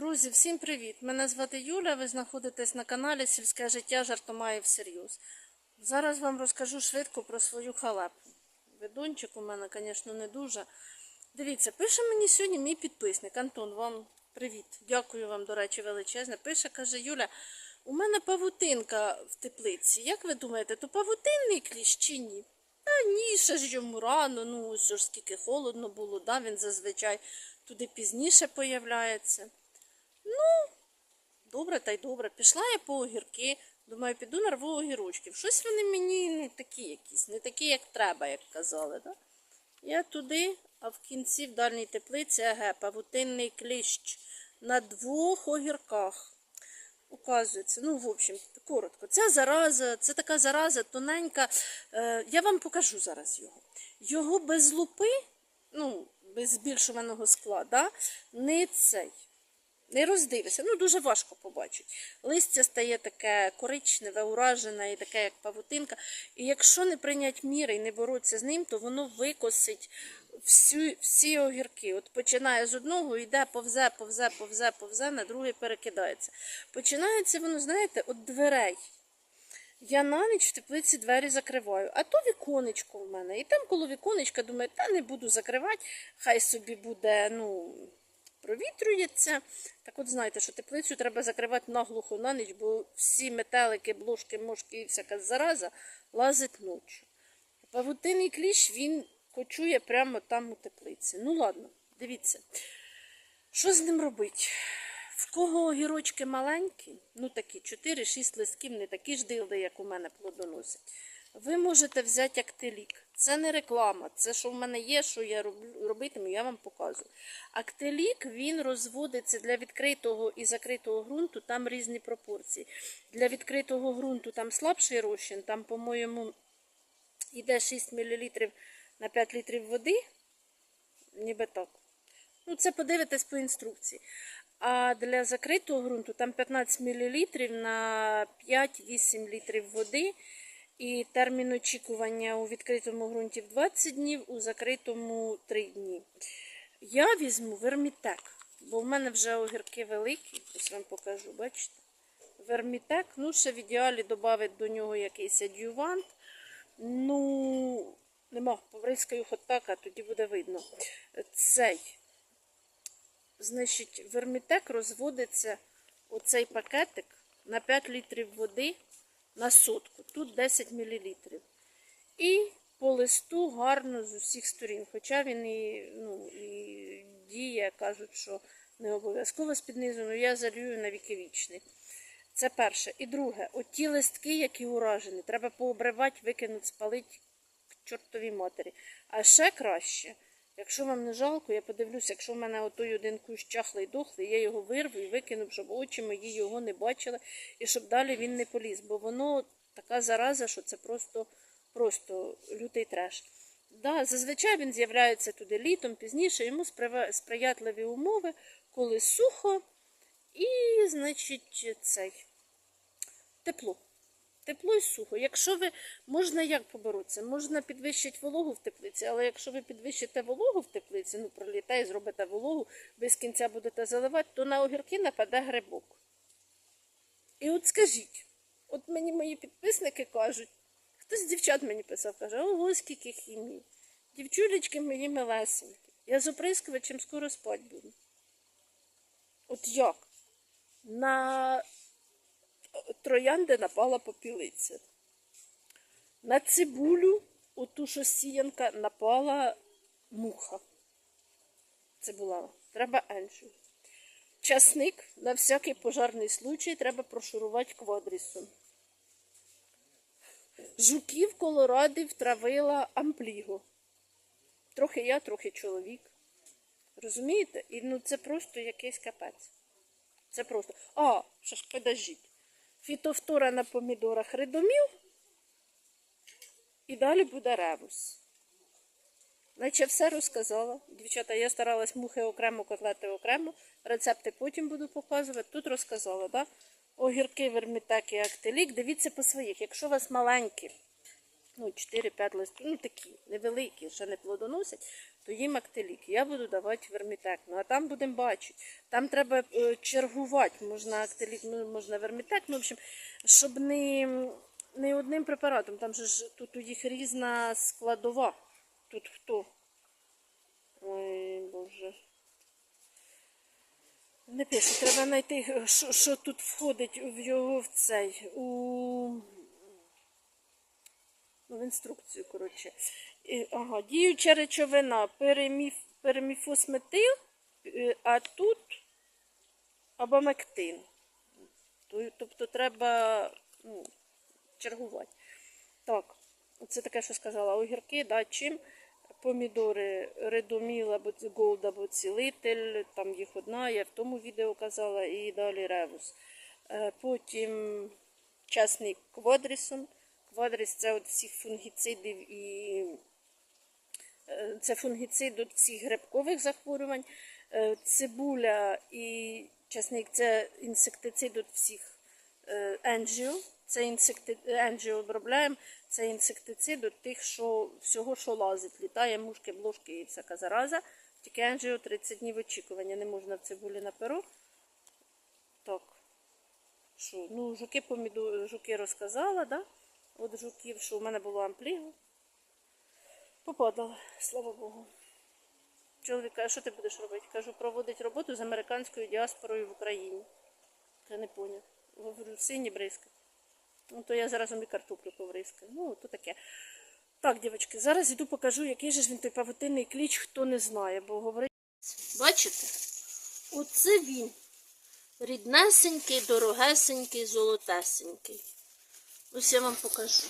Друзі, всім привіт! Мене звати Юля. Ви знаходитесь на каналі Сільське життя жартомає всерйоз. Зараз вам розкажу швидко про свою халепу. Ведунчик у мене, звісно, не дуже. Дивіться, пише мені сьогодні мій підписник Антон. Вам привіт. Дякую вам, до речі, величезне. Пише, каже Юля, у мене павутинка в теплиці. Як ви думаєте, то павутинний кліщ чи ні? Та ні, ще ж йому рано, ну ось ж скільки холодно було, да, він зазвичай туди пізніше появляється. Ну, добре та й добре. Пішла я по огірки. Думаю, піду нарву огірочків. Щось вони мені ну, такі якісь, не такі, як треба, як казали. Да? Я туди, а в кінці в дальній теплиці еге, павутинний кліщ на двох огірках. Указується, ну, в общем, коротко. Ця зараза, це така зараза тоненька. Е, я вам покажу зараз його. Його без лупи, ну, без збільшуваного скла, не цей. Не роздивишся, ну дуже важко побачити. Листя стає таке коричневе, уражене і таке, як павутинка. І якщо не прийняти міри і не боротися з ним, то воно викосить всю, всі огірки. От починає з одного, йде, повзе, повзе, повзе, повзе, на другий перекидається. Починається воно, знаєте, от дверей. Я на ніч в теплиці двері закриваю, а то віконечко в мене. І там коло віконечка думаю, та не буду закривати, хай собі буде, ну, провітрюється. Так от знаєте, що теплицю треба закривати наглухо на ніч, бо всі метелики, блошки, мошки і всяка зараза лазить ночі. Павутинний кліщ він кочує прямо там у теплиці. Ну ладно, дивіться. Що з ним робити? В кого огірочки маленькі, ну такі 4-6 листків, не такі ж дилди, як у мене плодоносять. Ви можете взяти актелік. Це не реклама, це що в мене є, що я робитиму, я вам показую. Актелік він розводиться для відкритого і закритого ґрунту, там різні пропорції. Для відкритого ґрунту там слабший розчин, там, по-моєму, йде 6 мл на 5 літрів води, ніби так. Ну, це подивитесь по інструкції. А для закритого ґрунту там 15 мл на 5-8 літрів води. І термін очікування у відкритому ґрунті в 20 днів, у закритому 3 дні. Я візьму вермітек, бо в мене вже огірки великі, ось вам покажу, бачите? Вермітек, ну ще в ідеалі додати до нього якийсь адювант. Ну, нема, поврискаю хоч тоді буде видно. Цей, значить, вермітек розводиться оцей пакетик на 5 літрів води на сотку. Тут 10 мл. І по листу гарно з усіх сторін. Хоча він і, ну, і діє, кажуть, що не обов'язково з під низу, але я залюю на віки вічний. Це перше. І друге, оті листки, які уражені, треба пообривати, викинути, спалити к чортовій матері. А ще краще, якщо вам не жалко, я подивлюся, якщо в мене отой один кущ чахлий дохлий, я його вирву і викину, щоб очі мої його не бачили, і щоб далі він не поліз. Бо воно така зараза, що це просто, просто лютий треш. Да, зазвичай він з'являється туди літом, пізніше, йому сприятливі умови, коли сухо і, значить, цей тепло. Тепло і сухо. Якщо ви можна як поборотися? Можна підвищити вологу в теплиці, але якщо ви підвищите вологу в теплиці, ну пролітає, зробите вологу, без кінця будете заливати, то на огірки нападе грибок. І от скажіть, от мені мої підписники кажуть, хтось з дівчат мені писав, каже, ого, скільки хімії. Дівчулечки мої милесенькі. Я з оприскувачем скоро спать буду. От як? На троянди напала попілиця. На цибулю, оту що сіянка, напала муха. Це була. Треба еншу. Часник на всякий пожарний случай треба прошурувати квадрісом. Жуків колоради втравила ампліго. Трохи я, трохи чоловік. Розумієте? І ну це просто якийсь капець. Це просто. А, що ж, подождіть. Фітофтора на помідорах ридоміл. І далі буде ребус. Наче все розказала. Дівчата, я старалась мухи окремо, котлети окремо. Рецепти потім буду показувати. Тут розказала, так? Да? Огірки, вермітеки, актелік. Дивіться по своїх. Якщо у вас маленькі, ну, 4-5 листів, ну такі невеликі, ще не плодоносять, то актилік. Я буду давати вермітек. Ну а там будемо бачити. Там треба е, чергувати. Можна актилік, ну, можна вермітек. Ну, в общем, щоб не, не одним препаратом. Там же ж тут у їх різна складова. Тут хто? Ой, Боже. Не пише, треба знайти, що, що тут входить в його в цей. У Ну, в інструкцію, коротше. Ага, діюча речовина переміф, переміфосметил, е, а тут абамектин. Тобто треба ну, чергувати. Так, це таке, що сказала. Огірки, да, чим? Помідори редоміл або голд або цілитель, там їх одна, я в тому відео казала, і далі ревус. Е, Потім часник квадрісон. Квадріс це от всіх фунгіцидів і це фунгіцид від всіх грибкових захворювань. Е, Цибуля і часник це інсектицид від всіх е, енджіо. Це енджіо обробляємо. Це інсектицид від тих, що всього, що лазить. Літає мушки, блошки і всяка зараза. Тільки енджіо 30 днів очікування. Не можна в цибулі на перо. Так. Що? Ну, жуки поміду... жуки розказала, да? От жуків, що у мене було ампліго. Попадала, слава Богу. Чоловік каже, що ти будеш робити? Кажу, проводить роботу з американською діаспорою в Україні. Я не поняв. Говорю, сині бризка. Ну, то я зараз і картоплю поврискаю. Ну, то таке. Так, дівчатки, зараз іду покажу, який же ж він той павутинний кліч, хто не знає, бо говорить. Бачите? Оце він. Ріднесенький, дорогесенький, золотесенький. Ось я вам покажу.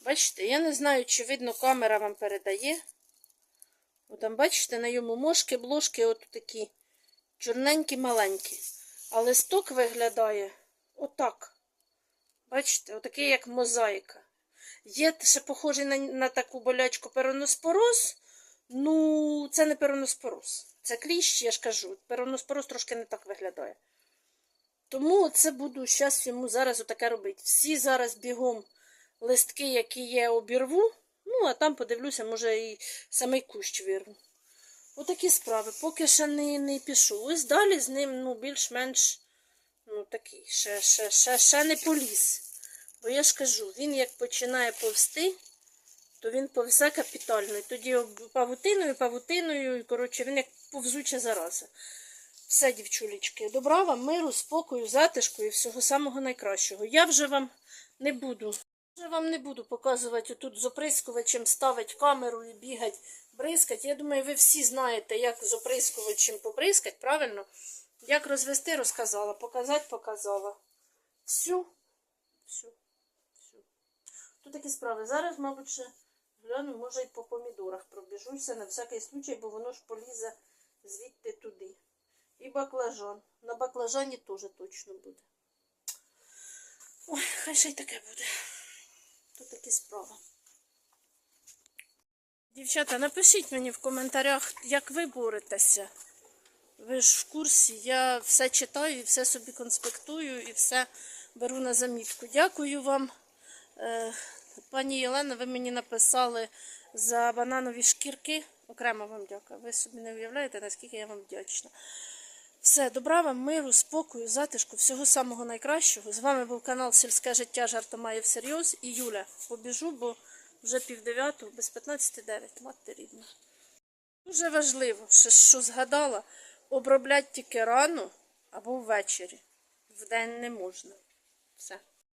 Бачите, я не знаю, чи видно, камера вам передає. О, там, бачите, на йому мошки, блошки от такі чорненькі, маленькі. А листок виглядає отак. Бачите, отакий, як мозаїка. Є ще похожий на, на таку болячку пероноспороз. Ну, це не пероноспороз. Це кліщ, я ж кажу. Пероноспороз трошки не так виглядає. Тому це буду зараз йому зараз отаке робити. Всі зараз бігом листки, які є, обірву. Ну, а там подивлюся, може і самий кущ вирву. Отакі справи. Поки ще не, не пішов. Ось далі з ним ну, більш-менш ну, такий, ще, ще, ще, ще не поліз. Бо я ж кажу, він як починає повсти, то він повзе капітально. І тоді павутиною, павутиною, і, коротше, він як повзуча зараза. Все, дівчулечки, добра вам, миру, спокою, затишку і всього самого найкращого. Я вже вам не буду. Вже вам не буду показувати тут з оприскувачем ставити камеру і бігати, бризкати. Я думаю, ви всі знаєте, як з оприскувачем побризкати, правильно? Як розвести, розказала. Показати, показала. Всю. Всю. Всю. Тут такі справи. Зараз, мабуть, ще гляну, може, і по помідорах пробіжуся на всякий случай, бо воно ж полізе звідти туди. І баклажан. На баклажані теж точно буде. Ой, хай ще й таке буде. Тут такі справи. Дівчата, напишіть мені в коментарях, як ви боретеся. Ви ж в курсі, я все читаю, і все собі конспектую і все беру на замітку. Дякую вам. Е, Пані Єлена, ви мені написали за бананові шкірки. Окремо вам дякую. Ви собі не уявляєте, наскільки я вам вдячна. Все, добра вам, миру, спокою, затишку, всього самого найкращого. З вами був канал Сільське життя Жартомає всерйоз і Юля. Побіжу, бо вже півдев'ятого, без 15.09, мати рідна. Дуже важливо, що, що згадала, обробляти тільки рано або ввечері. Вдень не можна. Все.